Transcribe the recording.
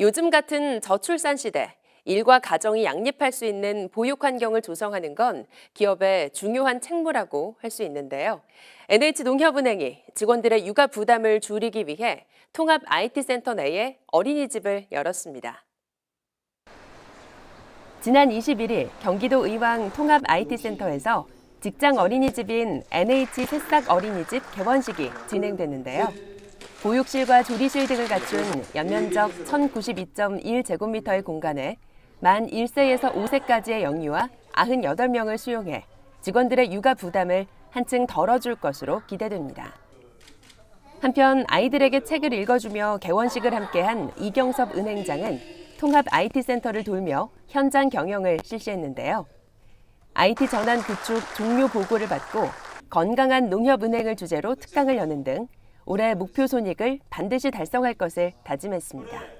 요즘 같은 저출산 시대, 일과 가정이 양립할 수 있는 보육 환경을 조성하는 건 기업의 중요한 책무라고 할 수 있는데요. NH농협은행이 직원들의 육아 부담을 줄이기 위해 통합 IT센터 내에 어린이집을 열었습니다. 지난 21일 경기도 의왕 통합 IT센터에서 직장 어린이집인 NH 새싹 어린이집 개원식이 진행됐는데요. 보육실과 조리실 등을 갖춘 연면적 1092.1제곱미터의 공간에 만 1세에서 5세까지의 영유아 98명을 수용해 직원들의 육아 부담을 한층 덜어줄 것으로 기대됩니다. 한편 아이들에게 책을 읽어주며 개원식을 함께한 이경섭 은행장은 통합 IT센터를 돌며 현장 경영을 실시했는데요. IT 전환 구축 종료 보고를 받고 건강한 농협은행을 주제로 특강을 여는 등 올해 목표 손익을 반드시 달성할 것을 다짐했습니다.